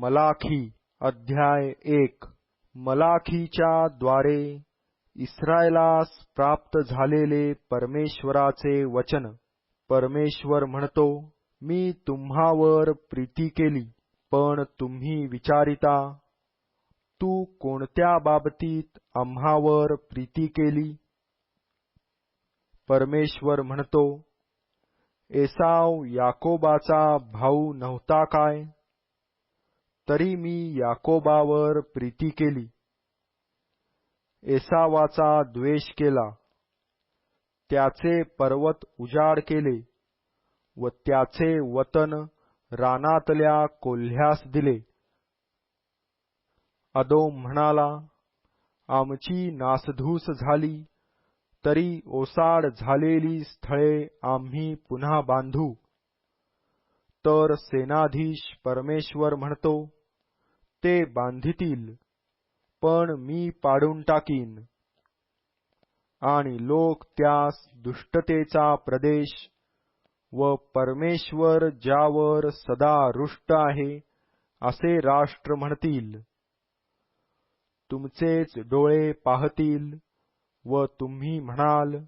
मलाखी अध्याय एक. मलाखीच्या द्वारे इस्रायलास प्राप्त झालेले परमेश्वराचे वचन. परमेश्वर म्हणतो मी तुम्हावर प्रीती केली पण तुम्ही विचारिता तू कोणत्या बाबतीत आम्हावर प्रीती केली? परमेश्वर म्हणतो एसाव याकोबाचा भाऊ नव्हता काय? तरी मी याकोबावर प्रीती केली. एसावाचा द्वेष केला. त्याचे पर्वत उजाड केले व त्याचे वतन रानातल्या कोल्ह्यास दिले. अदोम म्हणाला आमची नासधूस झाली तरी ओसाड झालेली स्थळे आम्ही पुन्हा बांधू. तर सेनाधीश परमेश्वर म्हणतो ते बांधितील. पण मी पाडून टाकीन. आणि लोक त्यास दुष्टतेचा प्रदेश व परमेश्वर ज्यावर सदा रुष्ट आहे असे राष्ट्र म्हणतील. तुमचेच डोळे पाहतील व तुम्ही म्हणाल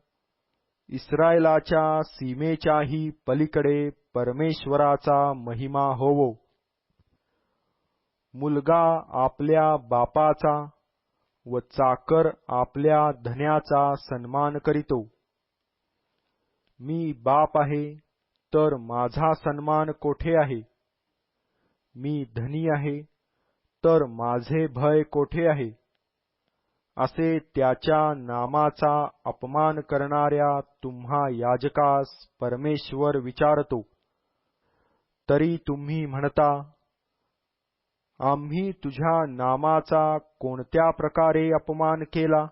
इस्रायलाच्या सीमेच्याही पलीकडे परमेश्वराचा महिमा होवो. मुलगा आपल्या बापाचा व चाकर आपल्या धन्याचा सन्मान करीतो. मी बाप आहे तर माझा सन्मान कोठे आहे? मी धनी आहे तर माझे भय कोठे आहे? असे त्याच्या नामाचा अपमान करणाऱ्या तुम्हा याजकास परमेश्वर विचारतो. तरी तुम्ही म्हणता आम्ही तुझ्या नामाचा कोणत्या प्रकारे अपमान केला?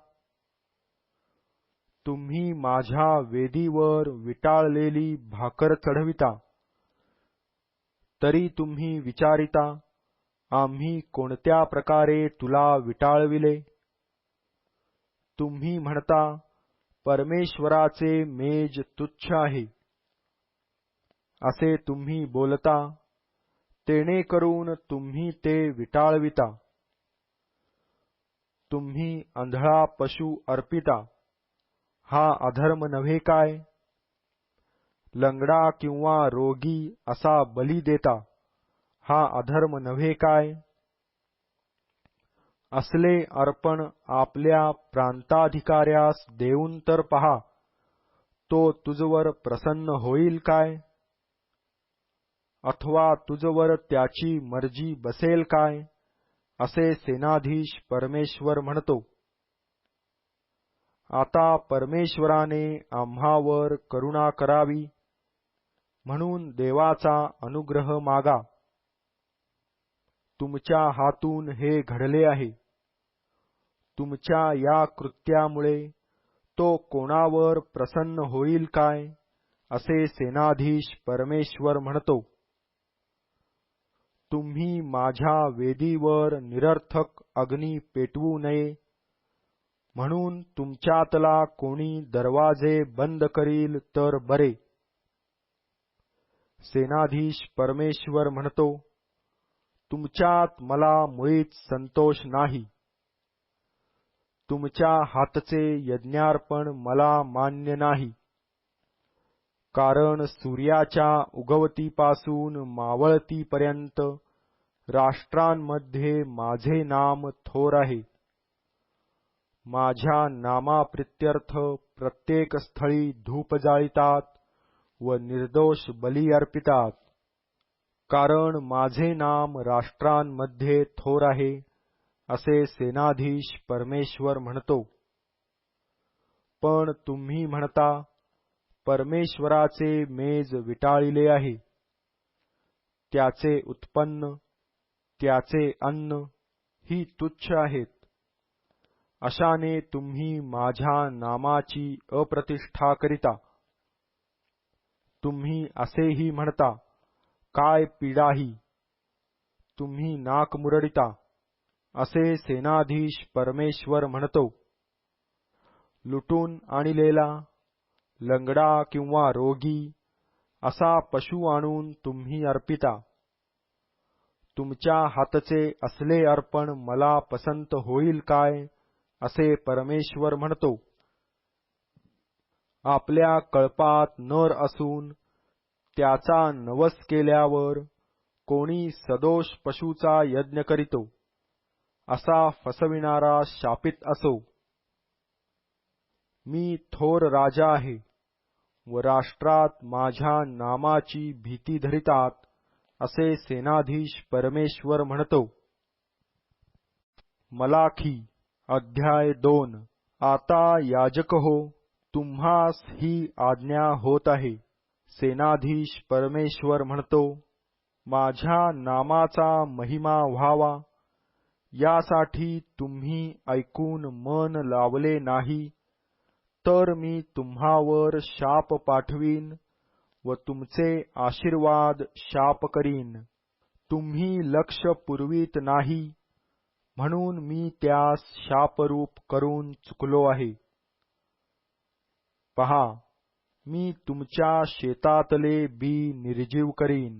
तुम्ही माझ्या वेदीवर विटाळलेली भाकर चढविता. तरी तुम्ही विचारिता आम्ही कोणत्या प्रकारे तुला विटाळविले? तुम्ही म्हणता परमेश्वराचे मेज तुच्छ आहे. असे तुम्ही बोलता तेणे करून तुम्ही ते विटाळविता. तुम्ही अंधळा पशु अर्पिता. हा अधर्म नव्हे काय? लंगडा किंवा रोगी असा बली देता. हा अधर्म नव्हे काय? असले अर्पण आपल्या प्रांताधिकाऱ्यास देऊन तर पहा. तो तुझवर प्रसन्न होईल काय? अथवा तुझवर त्याची मर्जी बसेल काय? असे सेनाधीश परमेश्वर म्हणतो. आता परमेश्वराने आम्हावर करुणा करावी म्हणून देवाचा अनुग्रह मागा. तुमच्या हातून हे घडले आहे. तुमच्या या कृत्यामुळे तो कोणावर प्रसन्न होईल काय? असे सेनाधीश परमेश्वर म्हणतो. तुम्ही माझ्या वेदीवर निरर्थक अग्नी पेटवू नये. म्हणून तुमच्यातला कोणी दरवाजे बंद करील तर बरे. सेनाधीश परमेश्वर म्हणतो तुमच्यात मला मुळीच संतोष नाही. तुमच्या हातचे यज्ञार्पण मला मान्य नाही. कारण सूर्याच्या उगवतीपासून मावळतीपर्यंत राष्ट्रांमध्ये माझे नाम थोर आहे. माझ्या नामाप्रित्यर्थ प्रत्येक स्थळी धूप जाळीतात व निर्दोष बली अर्पितात. कारण माझे नाम राष्ट्रांमध्ये थोर आहे असे सेनाधीश परमेश्वर म्हणतो. पण तुम्ही म्हणता परमेश्वराचे मेज विटाळिले आहे. त्याचे उत्पन्न त्याचे अन्न ही तुच्छ आहेत. अशाने तुम्ही माझ्या नामाची अप्रतिष्ठा करिता. तुम्ही असेही म्हणता काय पीडाही! तुम्ही नाक मुरडिता. असे सेनाधीश परमेश्वर म्हणतो. लुटून आणलेला लंगडा किंवा रोगी असा पशु आणून तुम्ही अर्पिता. तुमच्या हातचे असले अर्पण मला पसंत होईल काय असे परमेश्वर म्हणतो. आपल्या कळपात नर असून त्याचा नवस केल्यावर कोणी सदोष पशूचा यज्ञ करीतो असा फसविणारा शापित असो. मी थोर राजा आहे. व राष्ट्रात माझ्या नामाची भीती धरितात असे सेनाधीश परमेश्वर म्हणतो. मलाखी अध्याय दोन. आता याजक हो तुम्हास ही आज्ञा होत आहे सेनाधीश परमेश्वर म्हणतो. माझ्या नामाचा महिमा व्हावा यासाठी तुम्ही ऐकून मन लावले नाही तर मी तुम्हावर शाप पाठवीन व तुमचे आशीर्वाद शाप करीन. तुम्ही लक्ष पुरवीत नाही म्हणून मी त्यास शापरूप करून चुकलो आहे. पहा मी तुमच्या शेतातले बी निर्जीव करीन.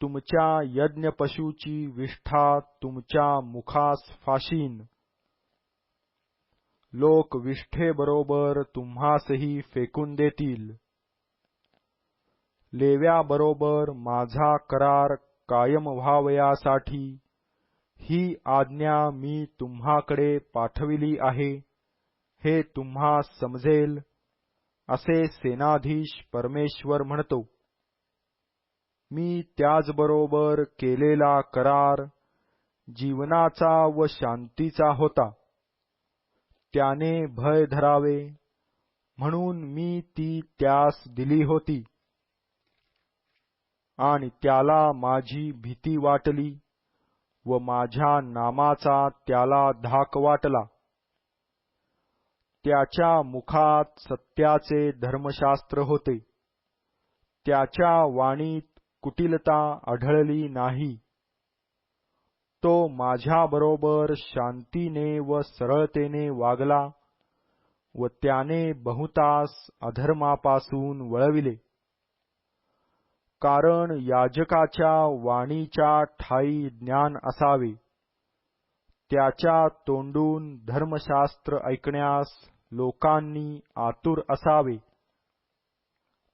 तुमच्या यज्ञ पशूची विष्ठा तुमच्या मुखास फाशीन. लोक विष्ठेबरोबर तुम्हासही फेकून देतील. लेव्याबरोबर माझा करार कायम व्हावयासाठी ही आज्ञा मी तुम्हाकडे पाठविली आहे. हे तुम्हा समजेल असे सेनाधीश परमेश्वर म्हणतो. मी त्याचबरोबर केलेला करार जीवनाचा व शांतीचा होता. त्याने भय धरावे. म्हणून मी ती त्यास दिली होती. आणि त्याला माझी भीती वाटली व माझ्या नामाचा त्याला धाक वाटला. त्याच्या मुखात सत्याचे धर्मशास्त्र होते. त्याच्या वाणीत कुटिलता आढळली नाही. तो माझ्याबरोबर शांतीने व सरळतेने वागला व त्याने बहुतास अधर्मापासून वळविले. कारण याजकाच्या वाणीच्या ठाई ज्ञान असावे. त्याच्या तोंडून धर्मशास्त्र ऐकण्यास लोकांनी आतुर असावे.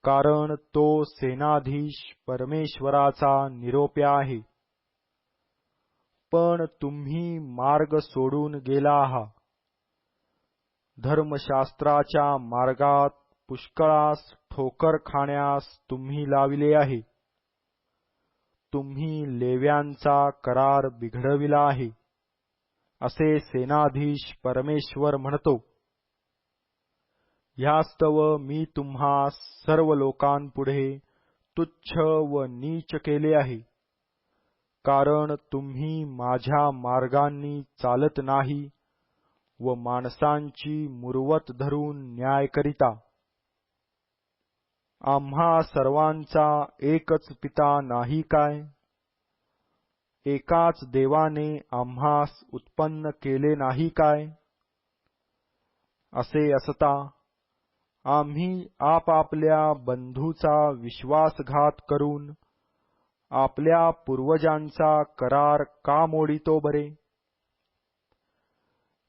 कारण तो सेनाधीश परमेश्वराचा निरोप्या आहे. पण तुम्ही मार्ग सोडून गेला आहात. धर्मशास्त्राच्या मार्गात पुष्कळास ठोकर खाण्यास तुम्ही लाविले आहे. तुम्ही लेव्यांचा करार बिघडविला आहे असे सेनाधीश परमेश्वर म्हणतो. ह्यास्तव मी तुम्हा सर्व लोकांपुढे तुच्छ व नीच केले आहे. कारण तुम्ही माझ्या मार्गांनी चालत नाही व माणसांची मुरवत धरून न्याय करिता. आम्हा सर्वांचा एकच पिता नाही काय? एकाच देवाने आम्हास उत्पन्न केले नाही काय? असे असता आम्ही आपापल्या बंधूचा विश्वासघात करून आपल्या पूर्वजांचा करार का मोडितो बरे?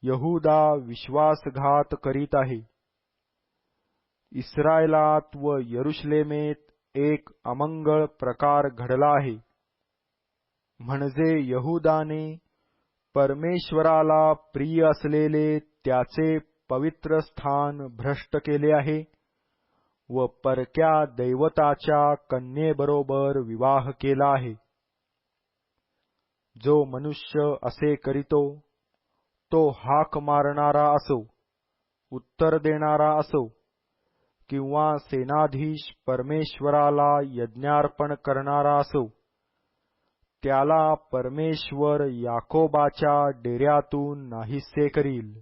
यहुदा विश्वासघात करीत आहे. इस्रायलात व यरुशलेमेत एक अमंगळ प्रकार घडला आहे. म्हणजे यहुदाने परमेश्वराला प्रिय असलेले त्याचे पवित्र स्थान भ्रष्ट केले आहे. व परक्या दैवताच्या कन्येबरोबर विवाह केला आहे. जो मनुष्य असे करीतो तो हाक मारणारा असो उत्तर देणारा असो किंवा सेनाधीश परमेश्वराला यज्ञार्पण करणारा असो त्याला परमेश्वर याकोबाच्या डेऱ्यातून नाहीसे करील.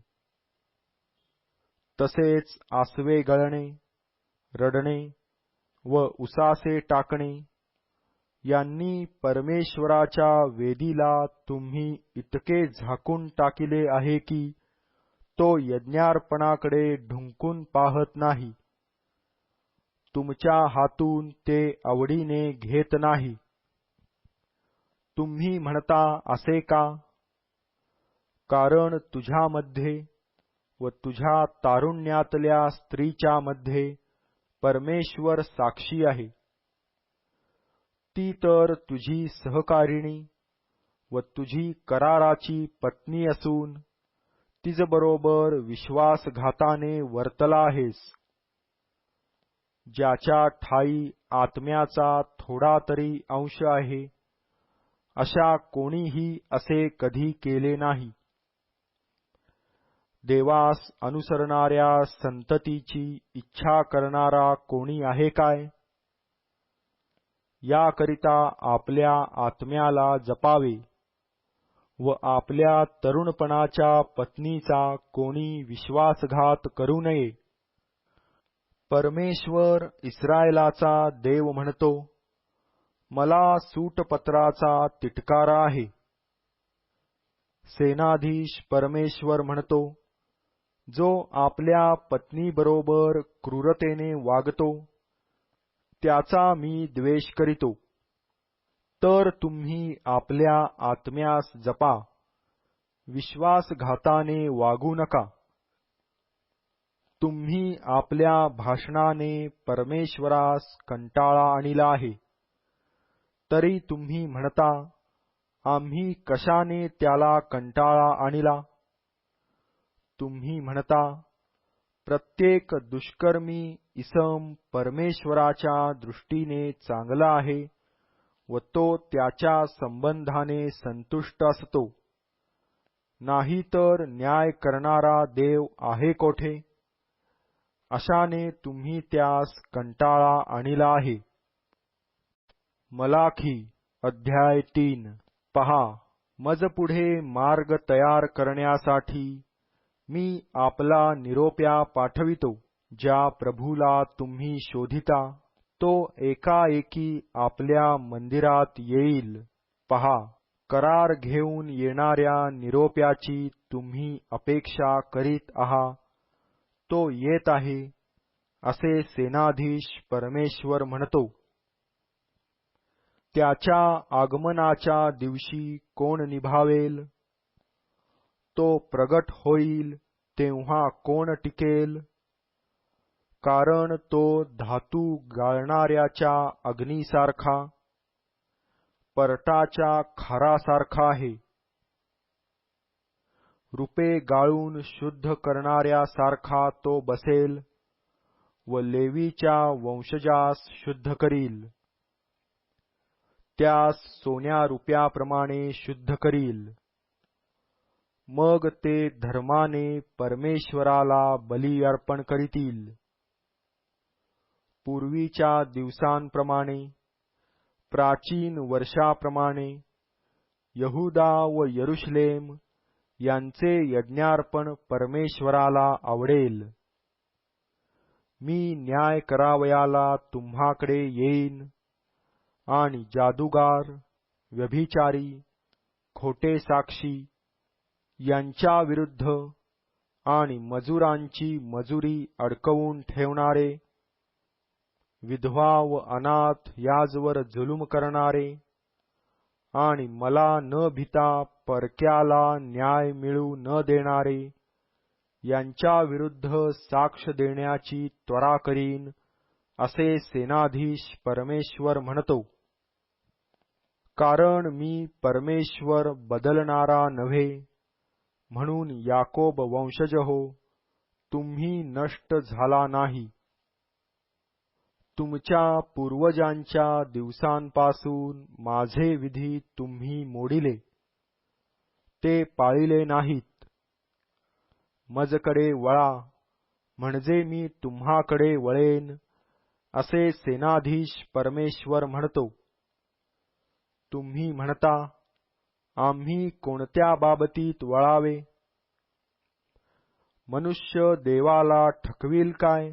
तसेच आसवे गळणे रडणे व उसासे टाकणे यांनी परमेश्वराच्या वेदीला तुम्ही इतके झाकून टाकिले आहे की तो यज्ञार्पणाकडे ढुंकून पाहत नाही. तुमच्या हातून ते आवडीने घेत नाही. तुम्ही म्हणता असे का? कारण तुझ्यामध्ये व तुझ्या तारुण्यातल्या स्त्रीच्या मध्ये परमेश्वर साक्षी आहे. ती तर तुझी सहकारिणी व तुझी कराराची पत्नी असून तिजबरोबर विश्वासघाताने वर्तला आहेस. ज्याच्या ठाई आत्म्याचा थोडा तरी अंश आहे अशा कोणीही असे कधी केले नाही. देवास अनुसरणाऱ्या संततीची इच्छा करणारा कोणी आहे काय? याकरिता आपल्या आत्म्याला जपावे व आपल्या तरुणपणाच्या पत्नीचा कोणी विश्वासघात करू नये. परमेश्वर इस्रायलाचा देव म्हणतो मला सूटपत्राचा तिटकारा आहे. सेनाधीश परमेश्वर म्हणतो जो आपल्या पत्नीबरोबर क्रूरतेने वागतो त्याचा मी द्वेष करीतो. तर तुम्ही आपल्या आत्म्यास जपा. विश्वासघाताने वागू नका. तुम्ही आपल्या भाषणाने परमेश्वरास कंटाळा आणला आहे. तरी तुम्ही म्हणता आम्ही कशाने त्याला कंटाळा आणला? तुम्ही म्हणता प्रत्येक दुष्कर्मी इसम परमेश्वराच्या दृष्टीने चांगला आहे व तो त्याच्या संबंधाने संतुष्ट असतो. नाही तर न्याय करणारा देव आहे कोठे? अशाने तुम्ही त्यास कंटाळा आणला आहे. मलाखी अध्याय तीन. पहा मज पुढे मार्ग तयार करण्यासाठी मी आपला निरोप्या पाठवितो ज्या प्रभूला तुम्ही शोधिता तो एकाएकी आपल्या मंदिरात येईल. पहा करार घेऊन येणाऱ्या निरोप्याची तुम्ही अपेक्षा करीत आहात तो येत आहे असे सेनाधीश परमेश्वर म्हणतो. त्याच्या आगमनाच्या दिवशी कोण निभावेल? तो प्रगट होईल तेव्हा कोण टिकेल? कारण तो धातू गाळणाऱ्याच्या अग्नीसारखा परटाच्या खारासारखा आहे. रुपे गाळून शुद्ध करणाऱ्यासारखा तो बसेल व लेवीच्या वंशजास शुद्ध करील. त्यास सोन्या रुपयाप्रमाणे शुद्ध करील. मग ते धर्माने परमेश्वराला बली अर्पण करीतील. पूर्वीच्या दिवसांप्रमाणे प्राचीन वर्षाप्रमाणे यहुदा व यरुशलेम यांचे यज्ञार्पण परमेश्वराला आवडेल. मी न्याय करावयाला तुम्हाकडे येईन आणि जादूगार व्यभिचारी खोटे साक्षी यांच्या विरुद्ध आणि मजुरांची मजुरी अडकवून ठेवणारे विधवा व अनाथ याजवर जुलूम करणारे आणि मला न भिता परक्याला न्याय मिळू न देणारे यांच्या विरुद्ध साक्ष देण्याची त्वरा करीन असे सेनाधीश परमेश्वर म्हणतो. कारण मी परमेश्वर बदलणारा नव्हे. म्हणून याकोब वंशज हो तुम्ही नष्ट झाला नाही. तुमच्या पूर्वजांच्या दिवसांपासून माझे विधी तुम्ही मोडिले. ते पाळिले नाहीत. मजकडे वळा म्हणजे मी तुम्हाकडे वळेन असे सेनाधीश परमेश्वर म्हणतो. तुम्ही म्हणता आम्ही कोणत्या बाबतीत वळावे? मनुष्य देवाला ठकविल काय?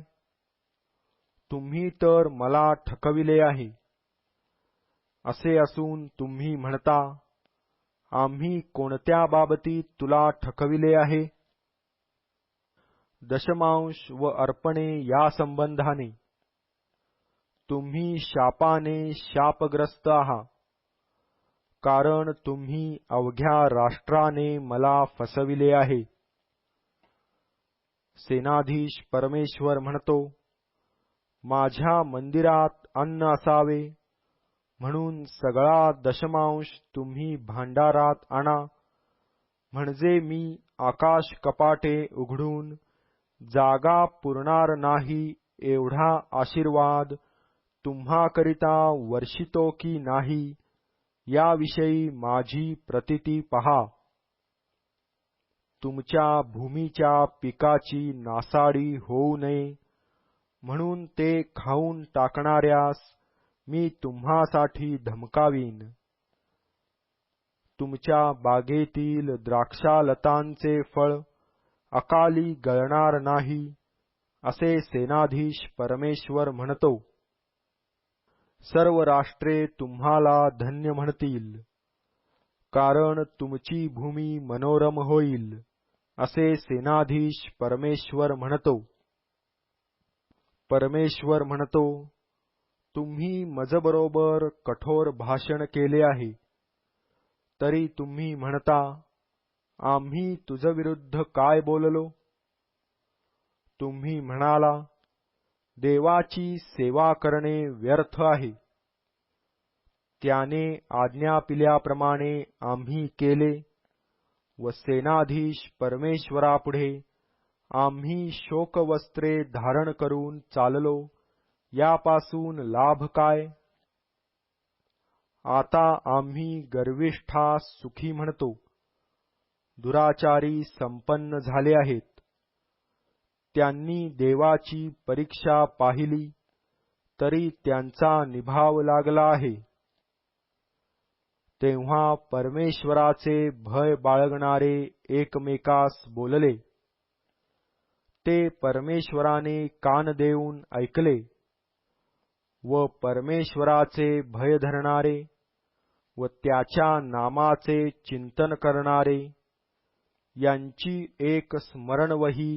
तुम्ही तर मला ठकविले आहे. असे असून तुम्ही म्हणता आम्ही कोणत्या बाबतीत तुला ठकविले आहे? दशमांश व अर्पणे या संबंधाने. तुम्ही शापाने शापग्रस्त आहात. कारण तुम्ही अवघ्या राष्ट्राने मला फसविले आहे. सेनाधीश परमेश्वर म्हणतो माझ्या मंदिरात अन्न असावे म्हणून सगळा दशमांश तुम्ही भांडारात आणा. म्हणजे मी आकाश कपाटे उघडून जागा पुरणार नाही एवढा आशीर्वाद तुम्हाकरिता वर्षितो की नाही? याविषयी माझी प्रतिती पहा. तुमच्या भूमीच्या पिकाची नासाडी होऊ नये. म्हणून ते खाऊन टाकणाऱ्यास मी तुम्हासाठी धमकावीन. तुमच्या बागेतील द्राक्षालतांचे फळ अकाली गळणार नाही असे सेनाधीश परमेश्वर म्हणतो. सर्व राष्ट्रे तुम्हाला धन्य म्हणतील. कारण तुमची भूमी मनोरम होईल असे सेनाधीश परमेश्वर म्हणतो. परमेश्वर म्हणतो तुम्ही मजबरोबर कठोर भाषण केले आहे. तरी तुम्ही म्हणता आम्ही तुझविरुद्ध काय बोललो? तुम्ही म्हणाला देवाची सेवा करणे व्यर्थ आहे. त्याने आज्ञा पिल्याप्रमाणे आम्ही केले व सेनाधीश परमेश्वरापुढे आम्ही शोकवस्त्रे धारण करून चाललो यापासून लाभ काय? आता आम्ही गर्विष्ठा सुखी म्हणतो. दुराचारी संपन्न झाले आहेत. त्यांनी देवाची परीक्षा पाहिली तरी त्यांचा निभाव लागला आहे. तेव्हा परमेश्वराचे भय बाळगणारे एकमेकास बोलले. ते परमेश्वराने कान देऊन ऐकले व परमेश्वराचे भय धरणारे व त्याच्या नामाचे चिंतन करणारे यांची एक स्मरणवही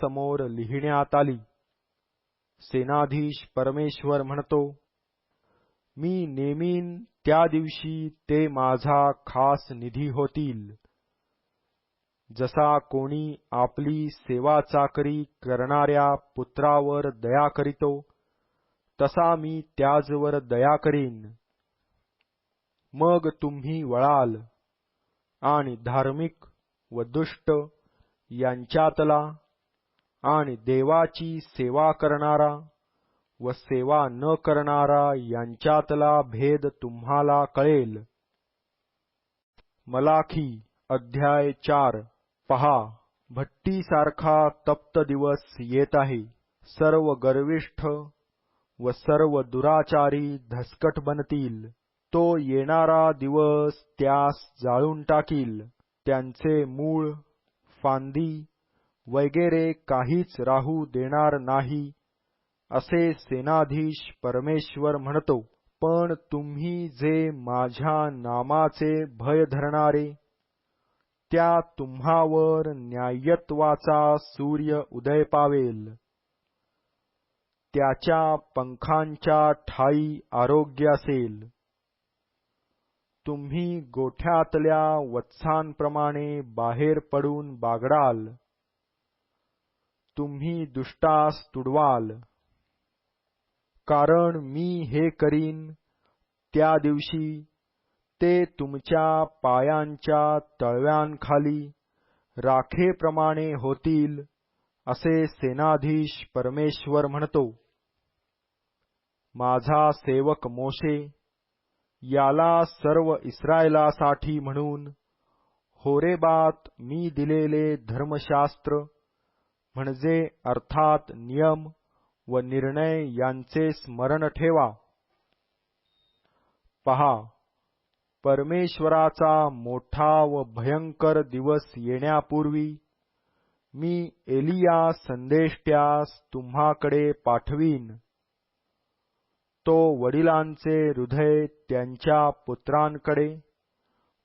समोर लिहिण्यात आली. सेनाधीश परमेश्वर म्हणतो मी नेमीन त्या दिवशी ते माझा खास निधी होतील. जसा कोणी आपली सेवा चाकरी करणाऱ्या पुत्रावर दया करीतो तसा मी त्याजवर दया करीन. मग तुम्ही वळाल आणि धार्मिक व दुष्ट यांच्यातला आणि देवाची सेवा करणारा व सेवा न करणारा यांच्यातला भेद तुम्हाला कळेल. मलाखी अध्याय चार. पहा भट्टीसारखा तप्त दिवस येत आहे. सर्व गर्विष्ठ व सर्व दुराचारी धसकट बनतील. तो येणारा दिवस त्यास जाळून टाकील. त्यांचे मूळ फांदी वगैरे काहीच राहू देणार नाही असे सेनाधीश परमेश्वर म्हणतो. पण तुम्ही जे माझ्या नामाचे भय धरणारे त्या तुम्हावर न्यायत्वाचा सूर्य उदय पावेल. त्याच्या पंखांच्या ठाई आरोग्य असेल. तुम्ही गोठ्यातल्या वत्सांप्रमाणे बाहेर पडून बागडाल. तुम्ही दुष्टास तुडवाल. कारण मी हे करीन त्या दिवशी ते तुमच्या पायांच्या तळव्यांखाली राखेप्रमाणे होतील असे सेनाधीश परमेश्वर म्हणतो. माझा सेवक मोशे याला सर्व इस्रायलासाठी म्हणून होरेबात मी दिलेले धर्मशास्त्र म्हणजे अर्थात नियम व निर्णय यांचे स्मरण ठेवा. पहा परमेश्वराचा मोठा व भयंकर दिवस येण्यापूर्वी मी एलिया संदेष्ट्यास तुम्हाकडे पाठवीन. तो वडिलांचे हृदय त्यांच्या पुत्रांकडे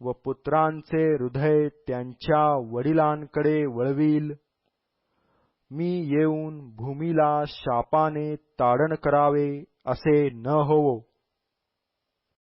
व पुत्रांचे हृदय त्यांच्या वडिलांकडे वळवील. मी येऊन भूमीला शापाने ताडण करावे असे न होवो.